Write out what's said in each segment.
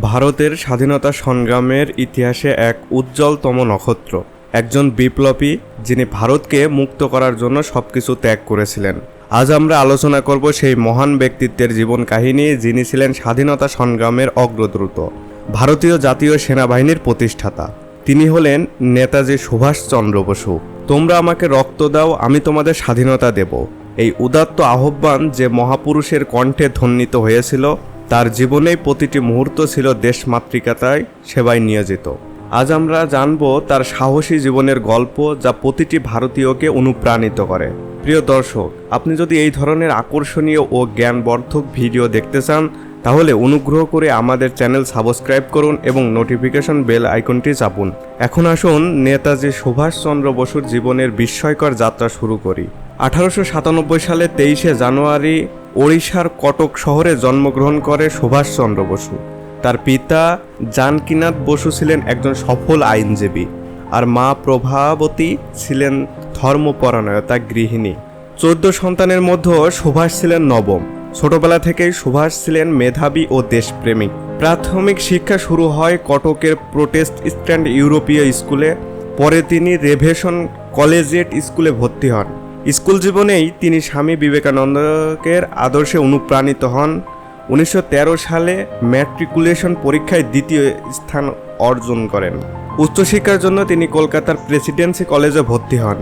ভারতের স্বাধীনতা সংগ্রামের ইতিহাসে এক উজ্জ্বলতম নক্ষত্র। একজন বিপ্লবী যিনি ভারতকে মুক্ত করার জন্য সবকিছু ত্যাগ করেছিলেন। আজ আমরা আলোচনা করব সেই মহান ব্যক্তিত্বের জীবন কাহিনী যিনি ছিলেন স্বাধীনতা সংগ্রামের অগ্রদ্রুত ভারতীয় জাতীয় সেনাবাহিনীর প্রতিষ্ঠাতা। তিনি হলেন নেতাজি সুভাষচন্দ্র বসু। তোমরা আমাকে রক্ত দাও, আমি তোমাদের স্বাধীনতা দেব। এই উদাত্ত আহ্বান যে মহাপুরুষের কণ্ঠে ধ্বনিত হয়েছিল তার জীবনেই প্রতিটি মুহূর্ত ছিল দেশমাতৃকাতায় সেবায় নিয়োজিত। আজ আমরা জানব তার সাহসী জীবনের গল্প যা প্রতিটি ভারতীয়কে অনুপ্রাণিত করে। প্রিয় দর্শক, আপনি যদি এই ধরনের আকর্ষণীয় ও জ্ঞানবর্ধক ভিডিও দেখতে চান, তাহলে অনুগ্রহ করে আমাদের চ্যানেল সাবস্ক্রাইব করুন এবং নোটিফিকেশন বেল আইকনটি চাপুন। এখন আসুন নেতাজি সুভাষচন্দ্র বসুর জীবনের বিস্ময়কর যাত্রা শুরু করি। আঠারোশো সাতানব্বই সালে তেইশে জানুয়ারি ওড়িশার কটক শহরে জন্মগ্রহণ করে সুভাষচন্দ্র বসু। তার পিতা জানকিনাথ বসু ছিলেন একজন সফল আইনজীবী আর মা প্রভাবতী ছিলেন ধর্মপরায়ণতা গৃহিণী। চোদ্দ সন্তানের মধ্যে সুভাষ ছিলেন নবম। ছোটবেলা থেকেই সুভাষ ছিলেন মেধাবী ও দেশপ্রেমিক। প্রাথমিক শিক্ষা শুরু হয় কটকের প্রোটেস্ট স্ট্যান্ড ইউরোপীয় স্কুলে। পরে তিনি রেভেশন কলেজিয়েট স্কুলে ভর্তি হন। স্কুল জীবনেই তিনি স্বামী বিবেকানন্দকের আদর্শে অনুপ্রাণিত হন। উনিশশো তেরো সালে ম্যাট্রিকুলেশন পরীক্ষায় দ্বিতীয় স্থান অর্জন করেন। উচ্চশিক্ষার জন্য তিনি কলকাতার প্রেসিডেন্সি কলেজে ভর্তি হন।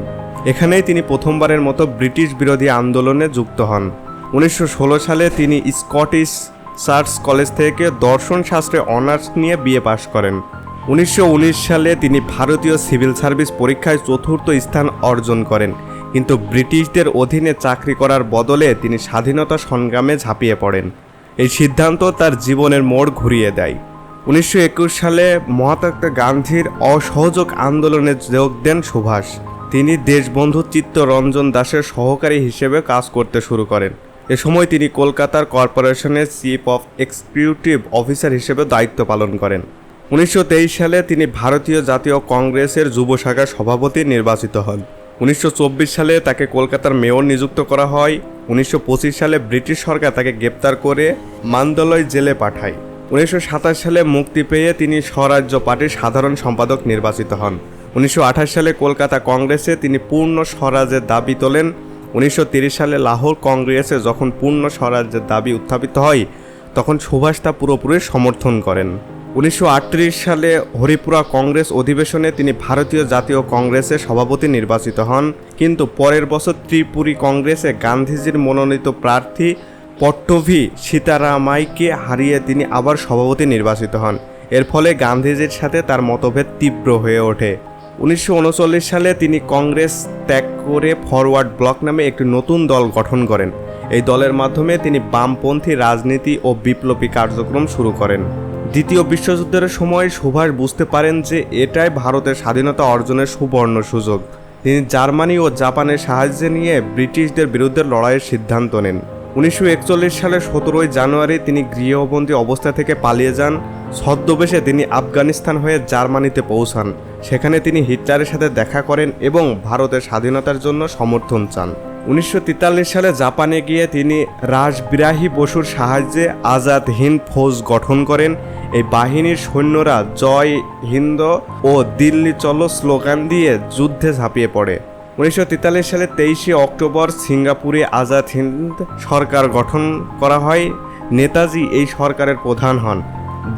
এখানেই তিনি প্রথমবারের মতো ব্রিটিশ বিরোধী আন্দোলনে যুক্ত হন। উনিশশো ষোলো সালে তিনি স্কটিশ চার্চ কলেজ থেকে দর্শন শাস্ত্রে অনার্স নিয়ে বিএ পাশ করেন। উনিশশো উনিশ সালে তিনি ভারতীয় সিভিল সার্ভিস পরীক্ষায় চতুর্থ স্থান অর্জন করেন। কিন্তু ব্রিটিশদের অধীনে চাকরি করার বদলে তিনি স্বাধীনতা সংগ্রামে ঝাঁপিয়ে পড়েন। এই সিদ্ধান্ত তার জীবনের মোড় ঘুরিয়ে দেয়। উনিশশো একুশ সালে মহাত্মা গান্ধীর অসহযোগ আন্দোলনে যোগ দেন সুভাষ। তিনি দেশবন্ধু চিত্তরঞ্জন দাসের সহকারী হিসেবে কাজ করতে শুরু করেন। এ সময় তিনি কলকাতার কর্পোরেশনের চিফ অফ এক্সিকিউটিভ অফিসার হিসেবে দায়িত্ব পালন করেন। উনিশশো তেইশ সালে তিনি ভারতীয় জাতীয় কংগ্রেসের যুব শাখার সভাপতি নির্বাচিত হন। উনিশশো চব্বিশ সালে তাকে কলকাতার মেয়র নিযুক্ত করা হয়। উনিশশো পঁচিশ সালে ব্রিটিশ সরকার তাকে গ্রেপ্তার করে মান্দলয় জেলে পাঠায়। উনিশশো সাতাশ সালে মুক্তি পেয়ে তিনি স্বরাজ্য পার্টির সাধারণ সম্পাদক নির্বাচিত হন। উনিশশো আঠাশ সালে কলকাতা কংগ্রেসে তিনি পূর্ণ স্বরাজের দাবি তোলেন। উনিশশো সালে লাহোর কংগ্রেসে যখন পূর্ণ স্বরাজ্যের দাবি উত্থাপিত হয়, তখন সুভাষ তা পুরোপুরি সমর্থন করেন। উনিশশো আটত্রিশ সালে হরিপুরা কংগ্রেস অধিবেশনে তিনি ভারতীয় জাতীয় কংগ্রেসের সভাপতি নির্বাচিত হন। কিন্তু পরের বছর ত্রিপুরী কংগ্রেসে গান্ধীজির মনোনীত প্রার্থী পট্টভি সীতারামাইকে হারিয়ে তিনি আবার সভাপতি নির্বাচিত হন। এর ফলে গান্ধীজির সাথে তার মতভেদ তীব্র হয়ে ওঠে। উনিশশো উনচল্লিশ সালে তিনি কংগ্রেস ত্যাগ করে ফরওয়ার্ড ব্লক নামে একটি নতুন দল গঠন করেন। এই দলের মাধ্যমে তিনি বামপন্থী রাজনীতি ও বিপ্লবী কার্যক্রম শুরু করেন। দ্বিতীয় বিশ্বযুদ্ধের সময় সুভাষ বুঝতে পারেন যে এটাই ভারতের স্বাধীনতা অর্জনের সুবর্ণ সুযোগ। তিনি জার্মানি ও জাপানের সাহায্যে নিয়ে ব্রিটিশদের বিরুদ্ধে লড়াইয়ের সিদ্ধান্ত নেন। উনিশশো একচল্লিশ সালের সতেরোই জানুয়ারি তিনি গৃহবন্দী অবস্থা থেকে পালিয়ে যান। ছদ্মবেশে তিনি আফগানিস্তান হয়ে জার্মানিতে পৌঁছান। সেখানে তিনি হিটলারের সাথে দেখা করেন এবং ভারতের স্বাধীনতার জন্য সমর্থন চান। উনিশশো তেতাল্লিশ সালে জাপানে গিয়ে তিনি রাসবিরাহী বসুর সাহায্যে আজাদ হিন্দ ফৌজ গঠন করেন। এই বাহিনীর সৈন্যরা জয় হিন্দ ও দিল্লি চলো স্লোগান দিয়ে যুদ্ধে ঝাঁপিয়ে পড়ে। উনিশশো তেতাল্লিশ সালে তেইশে অক্টোবর সিঙ্গাপুরে আজাদ হিন্দ সরকার গঠন করা হয়। নেতাজি এই সরকারের প্রধান হন।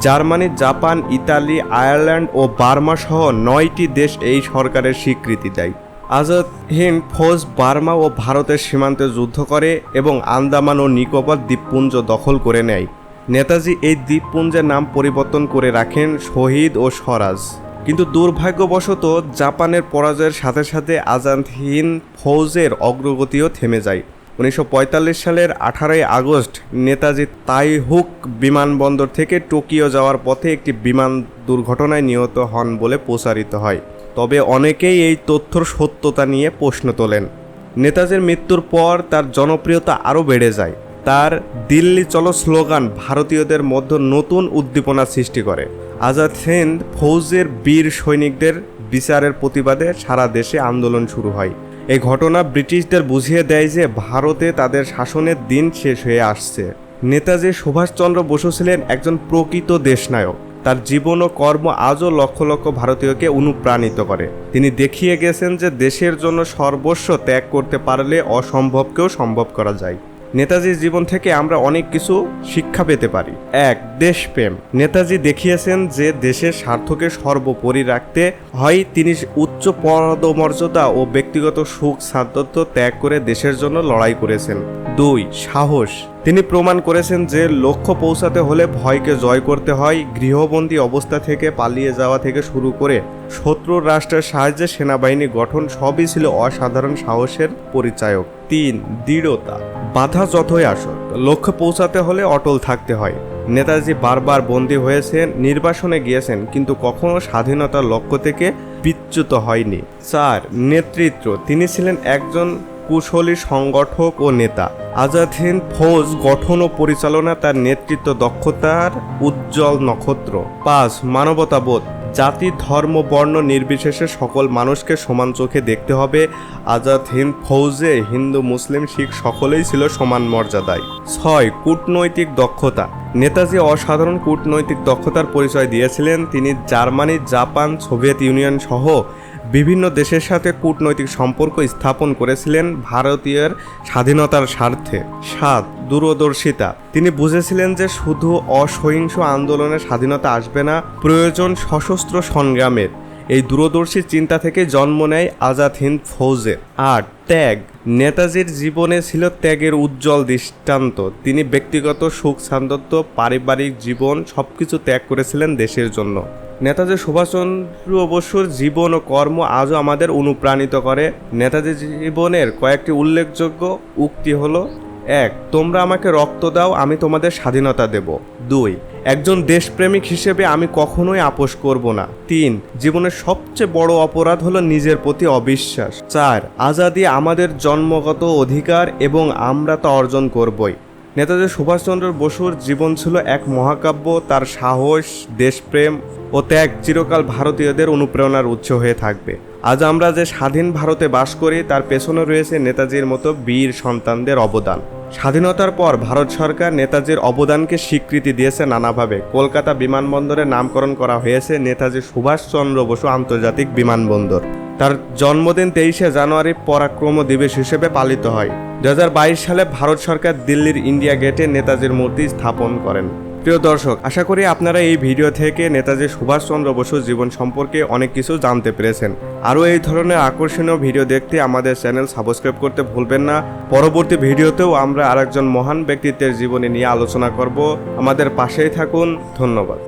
জার্মানি, জাপান, ইতালি, আয়ারল্যান্ড ও বার্মা সহ নয়টি দেশ এই সরকারের স্বীকৃতি দেয়। আজাদ হিন্দ ফৌজ বার্মা ও ভারতের সীমান্তে যুদ্ধ করে এবং আন্দামান ও নিকোবর দ্বীপপুঞ্জ দখল করে নেয়। নেতাজি এই দ্বীপপুঞ্জের নাম পরিবর্তন করে রাখেন শহীদ ও স্বরাজ। কিন্তু দুর্ভাগ্যবশত জাপানের পরাজয়ের সাথে সাথে আজাদ হিন্দ ফৌজের অগ্রগতিও থেমে যায়। উনিশশো পঁয়তাল্লিশ সালের আঠারোই আগস্ট নেতাজি তাইহুক বিমানবন্দর থেকে টোকিও যাওয়ার পথে একটি বিমান দুর্ঘটনায় নিহত হন বলে প্রচারিত হয়। তবে অনেকেই এই তথ্যর সত্যতা নিয়ে প্রশ্ন তোলেন। নেতাজির মৃত্যুর পর তার জনপ্রিয়তা আরও বেড়ে যায়। তার দিল্লি চলো স্লোগান ভারতীয়দের মধ্যে নতুন উদ্দীপনা সৃষ্টি করে। আজাদ হিন্দ ফৌজের বীর সৈনিকদের বিচারের প্রতিবাদে সারা দেশে আন্দোলন শুরু হয়। এই ঘটনা ব্রিটিশদের বুঝিয়ে দেয় যে ভারতে তাদের শাসনের দিন শেষ হয়ে আসছে। নেতাজি সুভাষচন্দ্র বসু ছিলেন একজন প্রকৃত দেশনায়ক। তার জীবন ও কর্ম আজও লক্ষ লক্ষ ভারতীয়কে অনুপ্রাণিত করে। তিনি দেখিয়ে গেছেন যে দেশের জন্য সর্বস্ব ত্যাগ করতে পারলে অসম্ভবকেও সম্ভব করা যায়। নেতাজির জীবন থেকে আমরা অনেক কিছু শিক্ষা পেতে পারি। এক, দেশপ্রেম। নেতাজি দেখিয়েছেন যে দেশের স্বার্থকে সর্বোপরি রাখতে হয় তিনি উচ্চ পদমর্যাদা ও ব্যক্তিগত সুখ সাধ্যত্ব ত্যাগ করে দেশের জন্য লড়াই করেছেন। দুই, সাহস। তিনি প্রমাণ করেছেন যে লক্ষ্য পৌঁছাতে হলে ভয়কে জয় করতে হয়, গৃহবন্দী অবস্থা থেকে পালিয়ে যাওয়া থেকে শুরু করে শত্রুর রাষ্ট্রের সাহায্যে সেনাবাহিনী গঠন সবই ছিল অসাধারণ সাহসের পরিচায়ক। তিন, দৃঢ়তা। বাধা যতই আসুক, লক্ষ্যে পৌঁছাতে হলে অটল থাকতে হয়। নেতাজি বারবার বন্দী হয়েছেন, নির্বাসনে গিয়েছেন, কিন্তু কখনো স্বাধীনতার লক্ষ্য থেকে বিচ্যুত হয়নি। চার, নেতৃত্ব। তিনি ছিলেন একজন কুশলী সংগঠক ও নেতা। আজাদ হিন্দ ফৌজ গঠন ও পরিচালনা তার নেতৃত্ব দক্ষতার উজ্জ্বল নক্ষত্র। পাঁচ, মানবতাবোধ। জাতি, ধর্ম, বর্ণ নির্বিশেষে সকল মানুষকে সমান চোখে দেখতে হবে। আজাদ হিন্দ ফৌজে হিন্দু মুসলিম শিখ সকলেই ছিল সমান মর্যাদায়। ছয়, কূটনৈতিক দক্ষতা। নেতাজি অসাধারণ কূটনৈতিক দক্ষতার পরিচয় দিয়েছিলেন। তিনি জার্মানি, জাপান, সোভিয়েত ইউনিয়ন সহ বিভিন্ন দেশের সাথে কূটনৈতিক সম্পর্ক স্থাপন করেছিলেন ভারতীয়ের স্বাধীনতার স্বার্থে। সাত, দূরদর্শিতা। তিনি বুঝেছিলেন যে শুধু অসহিংস আন্দোলনে স্বাধীনতা আসবে না, প্রয়োজন সশস্ত্র সংগ্রামের। এই দূরদর্শী চিন্তা থেকে জন্ম নেয় আজাদ হিন্দ ফৌজে। আর ত্যাগ, নেতাজির জীবনে ছিল ত্যাগের উজ্জ্বল দৃষ্টান্ত। তিনি ব্যক্তিগত সুখ সান্দত্য পারিবারিক জীবন সবকিছু ত্যাগ করেছিলেন দেশের জন্য। নেতাজি সুভাষচন্দ্র বসুর জীবন ও কর্ম আজও আমাদের অনুপ্রাণিত করে। নেতাজি জীবনের কয়েকটি উল্লেখযোগ্য উক্তি হলো, এক, তোমরা আমাকে রক্ত দাও, আমি তোমাদের স্বাধীনতা দেব। দুই একজন দেশপ্রেমিক হিসেবে আমি কখনোই আপোষ করব না। তিন, জীবনের সবচেয়ে বড় অপরাধ হলো নিজের প্রতি অবিশ্বাস। চার, আজাদি আমাদের জন্মগত অধিকার এবং আমরা তা অর্জন করবই। নেতাজি সুভাষচন্দ্র বসুর জীবন ছিল এক মহাকাব্য, তার সাহস, দেশপ্রেম ও ত্যাগ চিরকাল ভারতীয়দের অনুপ্রেরণার উৎস হয়ে থাকবে। আজ আমরা যে স্বাধীন ভারতে বাস করি, তার পেছনে রয়েছে নেতাজির মতো বীর সন্তানদের অবদান। স্বাধীনতার পর ভারত সরকার নেতাজির অবদানকে স্বীকৃতি দিয়েছে নানাভাবে। কলকাতা বিমানবন্দরের নামকরণ করা হয়েছে নেতাজি সুভাষচন্দ্র বসু আন্তর্জাতিক বিমানবন্দর। তার জন্মদিন তেইশে জানুয়ারি পরাক্রম দিবস হিসেবে পালিত হয়। দু হাজার বাইশ সালে ভারত সরকার দিল্লির ইন্ডিয়া গেটে নেতাজির মূর্তি স্থাপন করেন। প্রিয় দর্শক, আশা করি আপনারা এই ভিডিও থেকে নেতাজি সুভাষচন্দ্র বসুর জীবন সম্পর্কে অনেক কিছু জানতে পেরেছেন। আরও এই ধরনের আকর্ষণীয় ভিডিও দেখতে আমাদের চ্যানেল সাবস্ক্রাইব করতে ভুলবেন না। পরবর্তী ভিডিওতেও আমরা আরেকজন মহান ব্যক্তিত্বের জীবনী নিয়ে আলোচনা করব। আমাদের পাশেই থাকুন, ধন্যবাদ।